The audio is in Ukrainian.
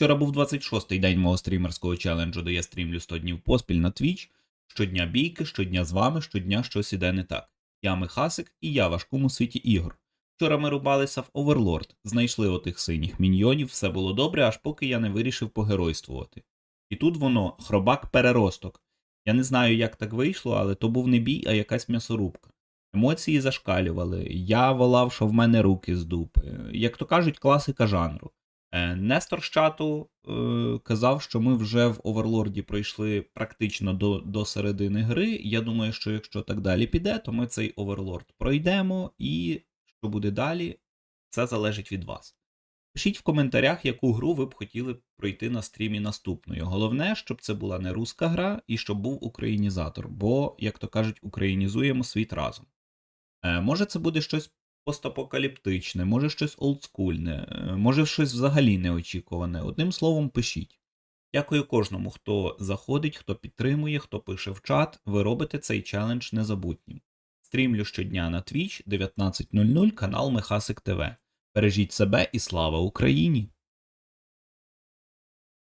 Вчора був 26-й день мого стрімерського челенджу, де я стрімлю 100 днів поспіль на Twitch. Щодня бійки, щодня з вами, щодня щось іде не так. Я Михасик і я важкому світі ігор. Вчора ми рубалися в Оверлорд, знайшли отих синіх міньйонів, все було добре, аж поки я не вирішив погеройствувати. І тут воно хробак переросток. Я не знаю, як так вийшло, але то був не бій, а якась м'ясорубка. Емоції зашкалювали, я волав, що в мене руки з дупи. Як то кажуть, класика жанру. Е, Нестор з чату е, казав, що ми вже в Оверлорді пройшли практично до, до середини гри. Я думаю, що якщо так далі піде, то ми цей Оверлорд пройдемо, і що буде далі, це залежить від вас. Пишіть в коментарях, яку гру ви б хотіли пройти на стрімі наступною. Головне, щоб це була не руска гра і щоб був українізатор, бо, як то кажуть, українізуємо світ разом. Е, може, це буде щось постапокаліптичне, може щось олдскульне, е, може щось взагалі неочікуване. Одним словом, пишіть. Дякую кожному, хто заходить, хто підтримує, хто пише в чат. Ви робите цей челендж незабутнім. Стрімлю щодня на Twitch 19.00 канал Мехасик ТВ. Бережіть себе і слава Україні!